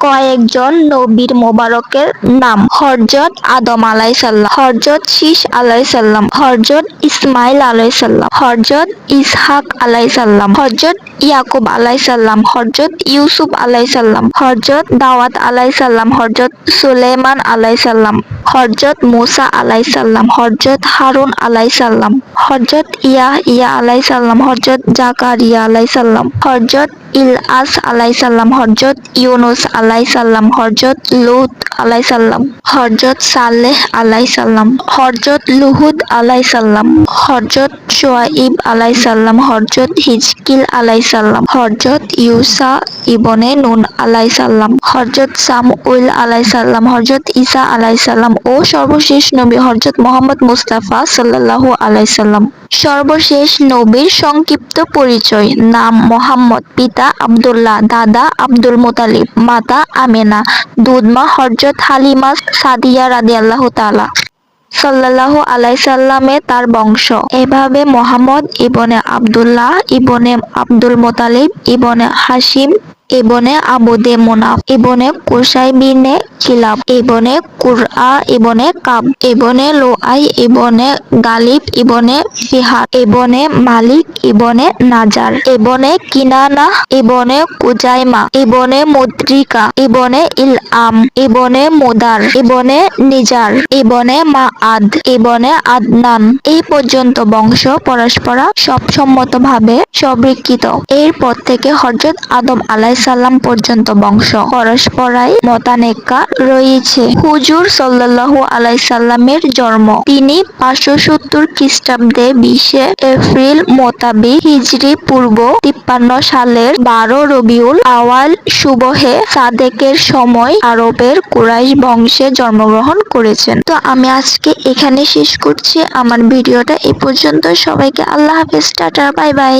কয়েকজন নবীর মোবারকের নাম হরজত আদম আলাইসাল্লাম হরজত শীষ আলাইসাল্লাম হরজত ইসমাইল আলাইসাল্লাম হরজত ইসহাক আলাইসাল্লাম হরজত ইয়াকুব আলাইসাল্লাম হরজত ইউসুফ আলাইসাল্লাম হরজত দাওয়াত আলাইসাল্লাম হরজত সুলেমান আলাইসাল্লাম হরজত মুসা আলাইসাল্লাম হরজত হারুন আলাইসাল্লাম হরজত ইয়া ইয়া আলাইসাল্লাম হরজত জাকারিয়া আলাইসাল্লাম হরজত ইলআস আলাইসাল্লাম হরজত ইউনুস আলাইসাল্লাম হরজত লুত আলাইসাল্লাম হরজত সালেহ আলাইসাল্লাম হরজত লুহুদ আলাইসাল্লাম হরজত শোয়াইব আলাইসাল্লাম হরজত হিজকিল আলাইসাল্লাম হরজত ইউসা ইবনে নুন আলাইসাল্লাম হরজত সামউল আলাইসাল্লাম হরজত ঈসা আলাইসাল্লাম ও সর্বশেষ নবী হরজত মোহাম্মদ মুস্তাফা সাল্লাল্লাহু আলাইসাল্লাম সর্বশেষ নবীর সংক্ষিপ্ত পরিচয়। নাম মোহাম্মদ, পিতা আব্দুল্লাহ, দাদা আব্দুল মোতালিব, মাতা আমেনা, দুধমা হরজত হালিমা সাদিয়া রাদিয়াল্লাহু তাআলা। সাল্লাল্লাহু আলাইসাল্লামে তার বংশ। এভাবে মোহাম্মদ ইবনে আব্দুল্লাহ, ইবনে আব্দুল মোতালিব, ইবনে হাসিম ইবনে আবুদে মুনাফ ইবনে কুসাই বিনে কিলাব ইবনে কুরআ ইবনে কাব ইবনে লোআই ইবনে গালিব ইবনে ফিহার ইবনে মালিক ইবনে নাজার ইবনে কিনানা ইবনে কুজাইমা ইবনে মুদ্রিকা ইবনে ইলআম ইবনে মুদার ইবনে নিজার ইবনে মাআদ ইবনে আদনান। এই পর্যন্ত বংশ পরস্পরা সবসম্মতভাবে স্বীকৃত। এরপর থেকে হযরত আদম আলাইসাল্লাম পর্যন্ত বংশ। পরস্পরাই মতানেকা রয়েছে। হুজুর সাল্লাল্লাহু আলাইসাল্লামের জন্ম। তিনি পাঁচশো সত্তর খ্রিস্টাব্দে বিশে এপ্রিল মোতাবিক হিজরি পূর্ব তিপ্পান্ন সালের বারো রবিউল আওয়াল সুবহে সাদেকের সময় আরবের কুরাইশ বংশে জন্মগ্রহণ করেছেন। তো আমি আজকে এখানে শেষ করছি। আমার ভিডিওটা এ পর্যন্ত। সবাইকে আল্লাহ হাফেজ। Tata, bye bye.